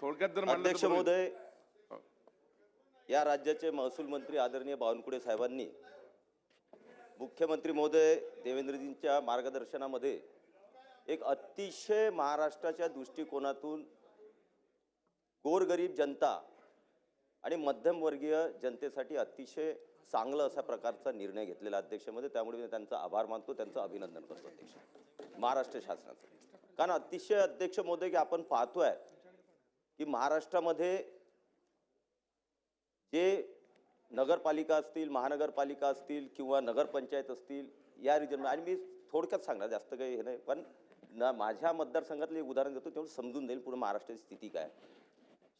थोडक्यात जर अध्यक्ष. महोदय या राज्याचे महसूल मंत्री आदरणीय बावनकुळे साहेबांनी मुख्यमंत्री महोदय देवेंद्रजींच्या मार्गदर्शनामध्ये एक अतिशय महाराष्ट्राच्या दृष्टिकोनातून गोरगरीब जनता आणि मध्यमवर्गीय जनतेसाठी अतिशय चांगलं अशा प्रकारचा निर्णय घेतलेला अध्यक्षमध्ये. त्यामुळे मी त्यांचा आभार मानतो त्यांचं अभिनंदन करतो अध्यक्ष. महाराष्ट्र शासनाचं. कारण अतिशय अध्यक्ष महोदय की आपण पाहतोय की महाराष्ट्रामध्ये जे नगरपालिका असतील महानगरपालिका असतील किंवा नगरपंचायत असतील या रिजनमध्ये आणि मी थोडक्यात सांगणार जास्त काही हे नाही पण ना माझ्या मतदारसंघातलं एक उदाहरण देतो तेवढं समजून देईल पूर्ण महाराष्ट्राची स्थिती काय.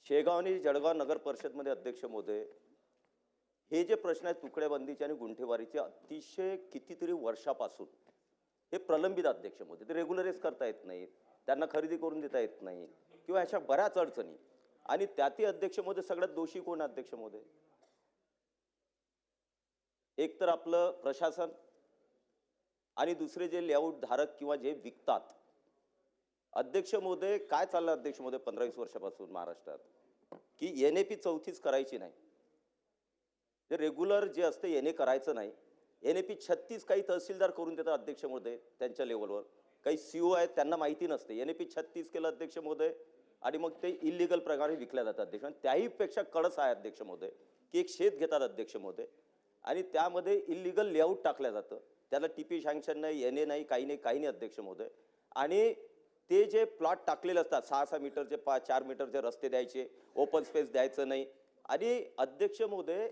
शेगाव आणि जळगाव नगर परिषदमध्ये अध्यक्ष महोदय हे जे प्रश्न आहेत तुकड्याबंदीचे आणि गुंठेवारीचे अतिशय कितीतरी वर्षापासून हे प्रलंबित अध्यक्ष महोदय ते रेग्युलराईज करता येत नाहीत त्यांना खरेदी करून देता येत नाही. किंवा अशा बऱ्याच अडचणी. आणि त्यातही अध्यक्ष महोदय सगळ्यात दोषी कोण अध्यक्ष महोदय एक तर आपलं प्रशासन आणि दुसरे जे लेआउट धारक किंवा जे विकतात. अध्यक्ष महोदय काय चाललं अध्यक्ष महोदय पंधरा वीस वर्षापासून महाराष्ट्रात? की एन ए पी चौथीच करायची नाही. जे रेग्युलर जे असते एन ए करायचं नाही. एन ए पी छत्तीस काही तहसीलदार करून देतात अध्यक्ष महोदय त्यांच्या लेवलवर काही सी ओ आहेत त्यांना माहिती नसते. एन ए पी छत्तीस केलं अध्यक्ष महोदय आणि मग ते इलिगल प्रकारे विकल्या जातात अध्यक्ष. त्याही पेक्षा कडस आहे अध्यक्ष महोदय की एक शेत घेतात अध्यक्ष महोदय. आणि त्यामध्ये इलिगल लेआउट टाकलं जातं. त्याला टी पी सँक्शन नाही एन ए नाही काही नाही काही नाही अध्यक्ष महोदय. आणि ते जे प्लॉट टाकलेले असतात सहा सहा मीटरचे पा चार मीटरचे रस्ते द्यायचे ओपन स्पेस द्यायचं नाही. आणि अध्यक्ष महोदय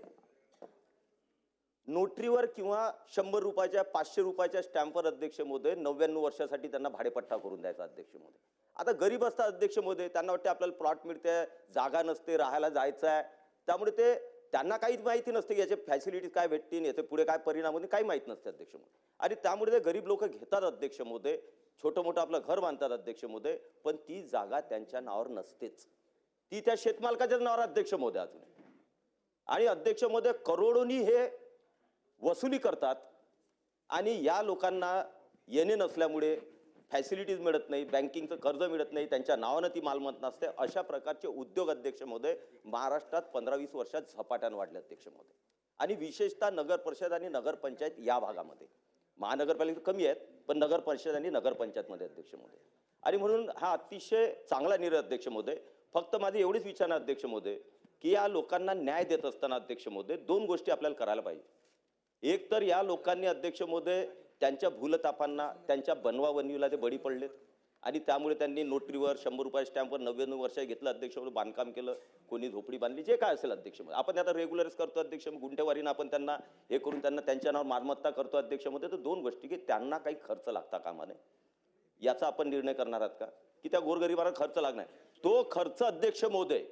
नोटरीवर किंवा शंभर रुपयाच्या पाचशे रुपयाच्या स्टॅम्पवर अध्यक्ष महोदय नव्याण्णव वर्षासाठी त्यांना भाडेपट्टा करून द्यायचा अध्यक्ष महोदय. आता गरीब असतात अध्यक्ष महोदय त्यांना वाटते आपल्याला प्लॉट मिळते जागा नसते राहायला जायचं आहे. त्यामुळे ते त्यांना काहीच माहिती नसते की याचे फॅसिलिटीज काय भेटतील याचे पुढे काय परिणाम होतील काही माहीत नसते अध्यक्ष महोदय आणि त्यामुळे ते गरीब लोक घेतात अध्यक्ष महोदय छोटं मोठं आपलं घर बांधतात अध्यक्ष महोदय पण ती जागा त्यांच्या नावावर नसतेच. ती त्या शेतमालकाच्याच नावावर अध्यक्ष महोदय अजून. आणि अध्यक्ष महोदय करोडोनी हे वसुली करतात. आणि या लोकांना येणे नसल्यामुळे फॅसिलिटीज मिळत नाही बँकिंगचं कर्ज मिळत नाही त्यांच्या नावानं ती मालमत्ता नसते. अशा प्रकारचे उद्योग अध्यक्ष महोदय महाराष्ट्रात पंधरा वीस वर्षात झपाट्यानं वाढले अध्यक्ष महोदय. आणि विशेषतः नगर परिषद आणि नगरपंचायत या भागामध्ये. महानगरपालिका कमी आहेत पण नगर परिषद आणि नगरपंचायतमध्ये अध्यक्ष महोदय. आणि म्हणून हा अतिशय चांगला निर्णय अध्यक्ष महोदय. फक्त माझी एवढीच विचारणा अध्यक्ष महोदय की या लोकांना न्याय देत असताना अध्यक्ष महोदय दोन गोष्टी आपल्याला करायला पाहिजे. एक तर या लोकांनी अध्यक्ष महोदय त्यांच्या भूलतापांना त्यांच्या बनवाबनवीला ते बळी पडलेत. आणि त्यामुळे त्यांनी नोटरीवर शंभर रुपये स्टॅम्पवर नव्याण्णव वर्ष घेतलं अध्यक्ष म्हणून बांधकाम केलं कोणी झोपडी बांधली जे काय असेल अध्यक्ष म्हणून आपण आता रेग्युलरच करतो अध्यक्ष गुंठेवारीनं आपण त्यांना हे करून त्यांना त्यांच्या नावावर मालमत्ता करतो अध्यक्षमध्ये. तर दोन गोष्टी की त्यांना काही खर्च लागता कामा नये. याचा आपण निर्णय करणार आहात का? की त्या गोरगरिबांना खर्च लागणार तो खर्च अध्यक्ष महोदय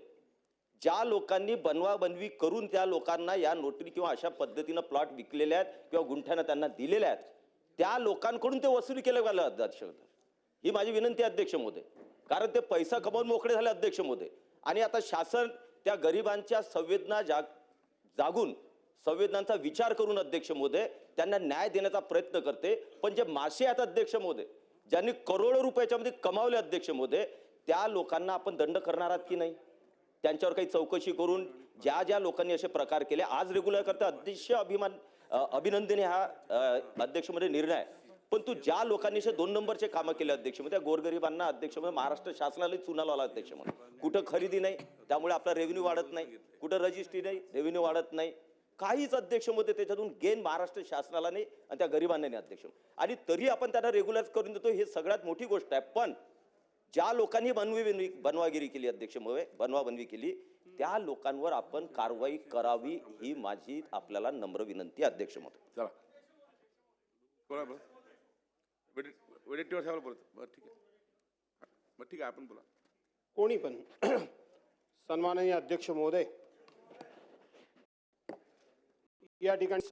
ज्या लोकांनी बनवाबनवी करून त्या लोकांना या नोटरी किंवा अशा पद्धतीनं प्लॉट विकलेल्या आहेत किंवा गुंठ्यानं त्यांना दिलेल्या आहेत त्या लोकांकडून ते वसुली केलं गेलं अध्यक्ष ही माझी विनंती अध्यक्ष महोदय. कारण ते पैसा कमावून मोकळे झाले अध्यक्ष मोदे आणि आता शासन त्या गरिबांच्या संवेदना जाग जागून संवेदनांचा विचार करून अध्यक्ष मोदे त्यांना न्याय देण्याचा प्रयत्न करते. पण जे मासे आहेत अध्यक्ष मोदे ज्यांनी करोडो रुपयाच्या मध्ये कमावले अध्यक्ष मोदे त्या लोकांना आपण दंड करणार आहात की नाही? त्यांच्यावर काही चौकशी करून ज्या ज्या लोकांनी असे प्रकार केले आज रेग्युलर करता अतिशय अभिमान अभिनंदन हा अध्यक्षमध्ये निर्णय आहे. पण तू ज्या लोकांनी दोन नंबरचे कामं केले अध्यक्ष त्या गोरगरिबांना अध्यक्ष महाराष्ट्र शासनाला चुना लावला अध्यक्ष म्हणून कुठं खरेदी नाही त्यामुळे आपला रेव्हेन्यू वाढत नाही. कुठं रजिस्ट्री नाही रेव्हेन्यू वाढत नाही. काहीच अध्यक्षमध्ये त्याच्यातून गेन महाराष्ट्र शासनाला नाही आणि त्या गरिबांना नाही अध्यक्ष. आणि तरी आपण त्यांना रेग्युलर करून देतो हे सगळ्यात मोठी गोष्ट आहे. पण ज्या लोकांनी बनवी बनवागिरी केली अध्यक्ष बनवा बनवी केली त्या लोकांवर आपण कारवाई करावी ही माझी आपल्याला नम्र विनंती अध्यक्ष महोदय. चला. बोला बोला वेडेट्टीवर साहेबाला बोलत. बरं ठीक आहे. हा, बरं ठीक आहे आपण बोला. कोणी पण सन्माननीय अध्यक्ष महोदय या ठिकाणी